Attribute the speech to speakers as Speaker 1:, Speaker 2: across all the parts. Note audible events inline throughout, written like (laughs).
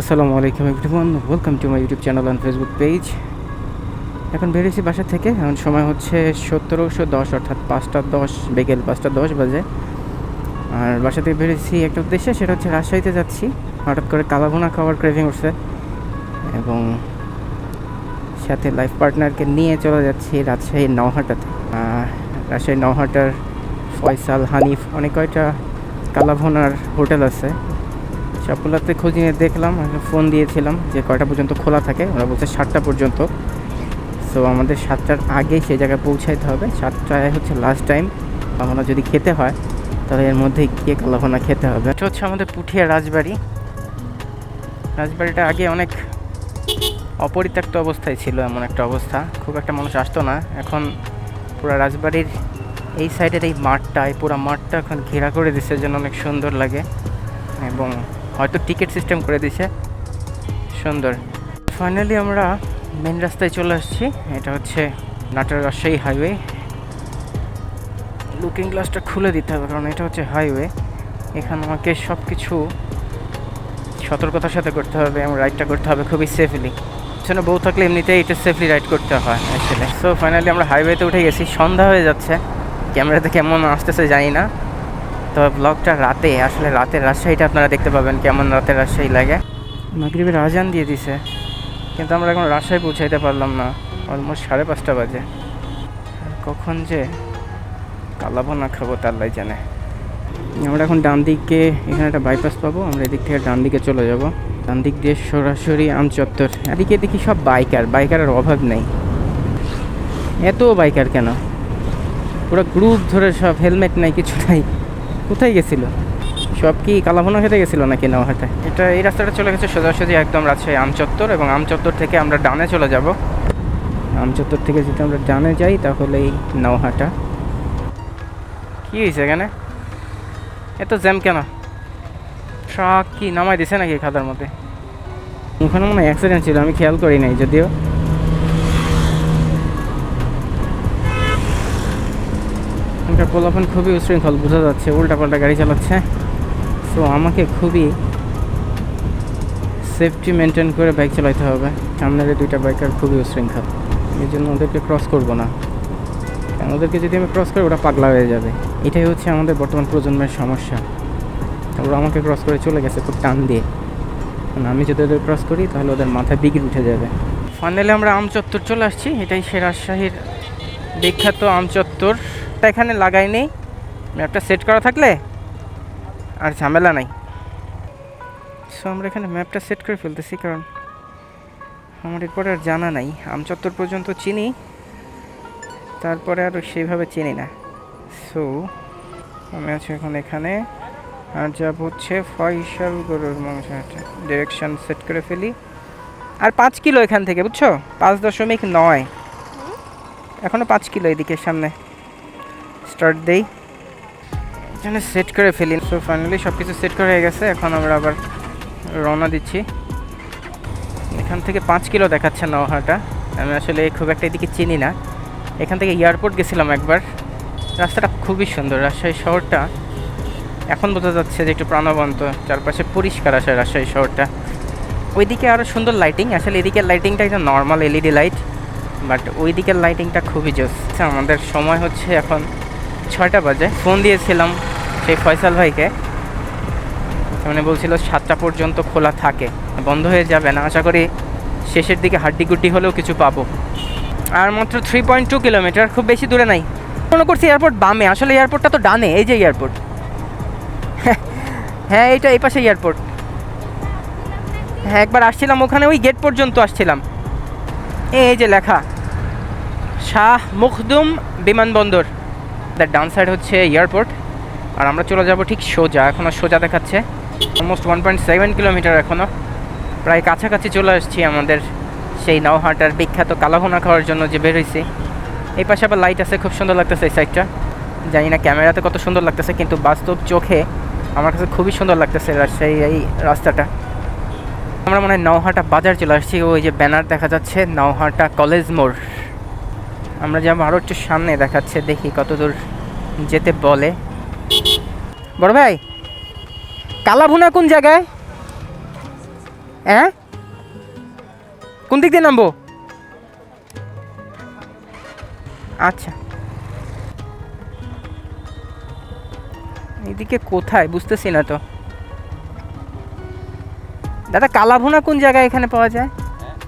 Speaker 1: আসসালামু আলাইকুম everyone welcome to my YouTube channel and Facebook page এখন বেরিয়েছি বাসা থেকে এখন সময় হচ্ছে সতেরোশো দশ অর্থাৎ পাঁচটা দশ বিকেল পাঁচটা দশ বাজে। আর বাসা থেকে বেরিয়েছি একটা উদ্দেশ্যে সেটা হচ্ছে রাজশাহীতে যাচ্ছি। হঠাৎ করে কালাভুনা খাওয়ার ক্রেভিং উঠছে। এবং সাথে লাইফ পার্টনারকে নিয়ে চলে যাচ্ছি রাজশাহীর নওহাটাতে। আহ, রাজশাহীর নওহাটার ফয়সাল হানিফ অনেক কয়টা কালাভুনার হোটেল আছে। সবগুলোতে খোঁজ নিয়ে দেখলাম ফোন দিয়েছিলাম যে কয়টা পর্যন্ত খোলা থাকে, ওরা বলছে সাতটা পর্যন্ত। সো আমাদের সাতটার আগেই সেই জায়গায় পৌঁছাইতে হবে। সাতটায় হচ্ছে লাস্ট টাইম আমরা যদি খেতে হয়, তাহলে এর মধ্যে গিয়ে কালাভোনা খেতে হবে। এটা হচ্ছে আমাদের পুঠিয়া রাজবাড়ি। রাজবাড়িটা আগে অনেক অপরিত্যক্ত অবস্থায় ছিল, এমন একটা অবস্থা। খুব একটা মানুষ আসতো না। এখন পুরো রাজবাড়ির এই সাইডের এই মাঠটা, এই পুরো মাঠটা এখন ঘেরা করে দিচ্ছে যেন অনেক সুন্দর লাগে। এবং হয়তো টিকিট সিস্টেম করে দিছে সুন্দর। ফাইনালি আমরা মেন রাস্তায় চলে আসছি। এটা হচ্ছে নাটোর রাজশাহী হাইওয়ে লুকিং গ্লাসটা খুলে দিতে হবে, কারণ এটা হচ্ছে হাইওয়ে এখানে আমাকে সব কিছু সতর্কতার সাথে করতে হবে, এবং রাইডটা করতে হবে খুবই সেফলি পিছনে বউ থাকলে এমনিতেই এটা সেফলি রাইড করতে হয় আসলে সো ফাইনালি আমরা হাইওয়েতে উঠে গেছি। সন্ধ্যা হয়ে যাচ্ছে। ক্যামেরাতে কেমন আসতেছে জানি না। তবে ব্লগটা রাতে, আসলে রাতের রাজশাহীটা আপনারা দেখতে পাবেন কেমন রাতের রাজশাহী লাগে। মাগরিবের আজান দিয়ে দিছে, কিন্তু আমরা এখন রাজশাহী পৌঁছাইতে পারলাম না অলমোস্ট সাড়ে পাঁচটা বাজে। কখন যে কালাভোনা খাব তার লাই জানে। আমরা এখন ডান দিকে, এখানে একটা বাইপাস পাবো, আমরা এদিক থেকে ডান দিকে চলে যাব। ডান দিক দিয়ে সরাসরি আম চত্বর এদিকে দেখি সব বাইকার বাইকারের অভাব নেই। এত বাইকার কেন? পুরো গ্রুপ ধরে সব হেলমেট নাই, কিছু নাই। কোথায় গেছিল? সব কি কালাভোনা হেঁটে গেছিল নাকি নওহাটে এটা এই রাস্তাটা চলে গেছে সোজাসুজি একদম রাজশাহী আমচত্বর এবং আমচত্বর থেকে আমরা ডানে চলে যাব। আমচত্বর থেকে যদি আমরা ডানে যাই তাহলে এই নওহাটা কী হয়েছে এখানে? এত জ্যাম কেন? ট্রাক কি নামাই দিছে নাকি খাদার মধ্যে? ওখানে মনে হয় অ্যাক্সিডেন্ট ছিল আমি খেয়াল করি নাই যদিও। এখানকার পোলাপান খুবই উশৃঙ্খল, বোঝা যাচ্ছে, উল্টাপাল্টা গাড়ি চালাচ্ছে। সো আমাকে খুবই সেফটি মেনটেন করে বাইক চালাতে হবে। সামনের দুইটা বাইকার খুবই উশৃঙ্খল। এই জন্য ওদেরকে ক্রস করব না। কারণ ওদেরকে যদি আমি ক্রস করি ওটা পাগলা হয়ে যাবে। এটাই হচ্ছে আমাদের বর্তমান প্রজন্মের সমস্যা। ওরা আমাকে ক্রস করে চলে গেছে খুব টান দিয়ে। কারণ আমি যদি ওদের ক্রস করি, তাহলে ওদের মাথায় বিগড় উঠে যাবে। ফাইনালি আমরা আমচত্বর চলে আসছি। এটাই সে রাজশাহীর বিখ্যাত আমচত্বর। তা এখানে লাগাইনি ম্যাপটা সেট করা থাকলে আর ঝামেলা নাই। সো আমরা এখানে ম্যাপটা সেট করে ফেলতেছি কারণ আমার এরপরে আর জানা নাই। আমচত্বর পর্যন্ত চিনি তারপরে আর সেইভাবে চিনি না। সো আমি আছি এখন এখানে। আর যাব হচ্ছে ফয়সাল গরুর মাংস ডিরেকশন সেট করে ফেলি। আর পাঁচ কিলো এখান থেকে বুঝছ? পাঁচ দশমিক নয়। এখনও পাঁচ কিলো এদিকে সামনে। স্টার্ট দেই। এখানে সেট করে ফেলি। সো ফাইনালি সব কিছু সেট করে হয়ে গেছে। এখন আমরা আবার রওনা দিচ্ছি। এখান থেকে পাঁচ কিলো দেখাচ্ছে নওহাটা আমি আসলে খুব একটা এদিকে চিনি না। এখান থেকে এয়ারপোর্ট গেছিলাম একবার। রাস্তাটা খুবই সুন্দর। রাজশাহী শহরটা এখন বোঝা যাচ্ছে যে একটু প্রাণবন্ত। চারপাশে পরিষ্কার আসে রাজশাহী শহরটা। ওইদিকে আরও সুন্দর লাইটিং আসলে এদিকের লাইটিংটা একটা নর্মাল এলইডি লাইট বাট ওই দিকের লাইটিংটা খুবই জোস আমাদের সময় হচ্ছে এখন ছয়টা বাজে। ফোন দিয়েছিলাম সেই ফয়সাল ভাইকে। মানে বলছিল সাতটা পর্যন্ত খোলা থাকে, বন্ধ হয়ে যাবে না। আশা করি শেষের দিকে হাড্ডিগুড্ডি হলেও কিছু পাবো। আর মাত্র থ্রি পয়েন্ট টু কিলোমিটার খুব বেশি দূরে নাই। মনে করছি এয়ারপোর্ট বামে, আসলে এয়ারপোর্টটা তো ডানে, এই যে এয়ারপোর্ট (laughs) হ্যাঁ এইটা এই পাশে এয়ারপোর্ট হ্যাঁ একবার আসছিলাম ওখানে, ওই গেট পর্যন্ত আসছিলাম। এই যে লেখা, শাহ মুখদুম বিমানবন্দর। দ্য ডান সাইড হচ্ছে এয়ারপোর্ট আর আমরা চলে যাব ঠিক সোজা এখনও সোজা দেখাচ্ছে। Almost one point seven kilometre এখনও প্রায় কাছাকাছি চলে আসছি আমাদের সেই নওহাটার বিখ্যাত কালাভোনা খাওয়ার জন্য যে বেরোইছি এই পাশে আবার লাইট আছে, খুব সুন্দর লাগতেছে এই সাইডটা জানি না ক্যামেরাতে কত সুন্দর লাগতেছে, কিন্তু বাস্তব চোখে আমার কাছে খুবই সুন্দর লাগতেছে রাজশাহী এই রাস্তাটা। আমরা মনে হয় নওহাটা বাজার চলে আসছি, ওই যে ব্যানার দেখা যাচ্ছে, নওহাটা কলেজ মোড়। আমরা যাব আরও একটু সামনে, দেখাচ্ছে, দেখি কত দূর যেতে বলে। বড় ভাই, কালাভুনা কোন জায়গায়? হ্যাঁ? কোন দিক দিয়ে নামবো? আচ্ছা। এদিকে কোথায়? বুঝতেছি না তো। দাদা, কালাভুনা কোন জায়গায় এখানে পাওয়া যায়?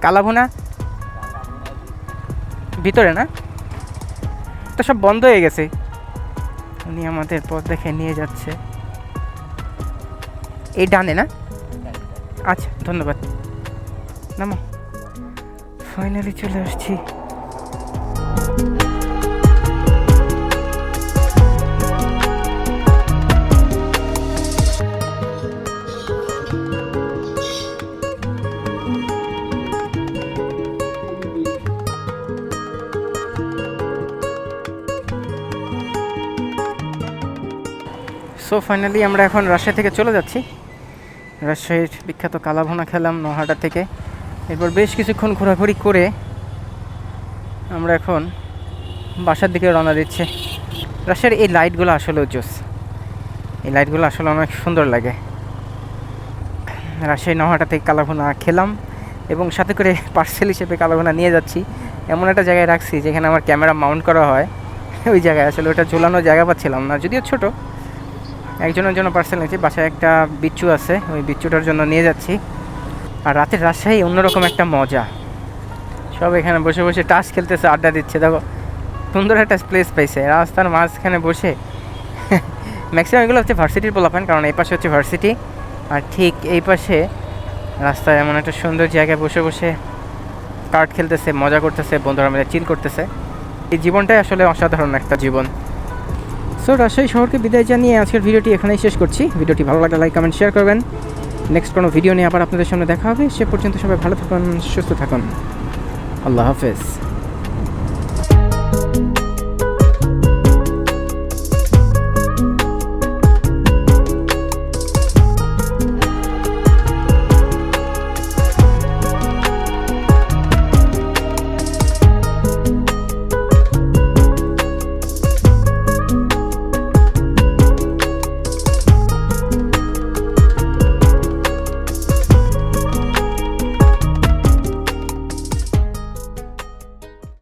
Speaker 1: কালাভুনা? ভিতরে না? তো সব বন্ধ হয়ে গেছে। উনি আমাদের পথ দেখে নিয়ে যাচ্ছে। এই ডানে না? আচ্ছা ধন্যবাদ। নামো। ফাইনালি চলে আসছি। সো ফাইনালি আমরা এখন রাজশাহী থেকে চলে যাচ্ছি। রাজশাহীর বিখ্যাত কালাভুনা খেলাম নোহাটা থেকে। এরপর বেশ কিছুক্ষণ ঘোরাঘুরি করে আমরা এখন বাসার দিকে রওনা দিচ্ছি। রাজশাহীর এই লাইটগুলো আসলে জোস। এই লাইটগুলো আসলে অনেক সুন্দর লাগে। রাজশাহী নোহাটা থেকে কালাভুনা খেলাম এবং সাথে করে পার্সেল হিসেবে কালাভুনা নিয়ে যাচ্ছি। এমন একটা জায়গায় রাখছি যেখানে আমার ক্যামেরা মাউন্ট করা হয়। ওই জায়গায় আসলে ওটা ঝোলানোর জায়গা পাচ্ছিলাম না, যদিও ছোটো। একজনের জন্য পার্সেল নিয়েছি, বাসায় একটা বিচ্ছু আছে, ওই বিচ্ছুটার জন্য নিয়ে যাচ্ছি। আর রাতের রাজশাহী অন্যরকম একটা মজা। সব এখানে বসে বসে টাস খেলতেছে, আড্ডা দিচ্ছে। দেখো, সুন্দর একটা প্লেস পাইছে। রাস্তার মাঝখানে বসে। ম্যাক্সিমাম এগুলো হচ্ছে ভার্সিটির পোলাপান, কারণ এই পাশে হচ্ছে ভার্সিটি আর ঠিক এই পাশে রাস্তায় এমন একটা সুন্দর জায়গায় বসে বসে কার্ড খেলতেছে, মজা করতেছে, বন্ধুরা মিলে চিল করতেছে। এই জীবনটাই আসলে অসাধারণ একটা জীবন। সো রাজশাহী শহরকে বিদায় জানিয়ে আজকের ভিডিওটি এখানেই শেষ করছি। ভিডিওটি ভালো লাগলে লাইক কমেন্ট শেয়ার করবেন। নেক্সট কোনো ভিডিও নিয়ে আবার আপনাদের সামনে দেখা হবে। সে পর্যন্ত সবাই ভালো থাকুন, সুস্থ থাকুন। আল্লাহ হাফেজ।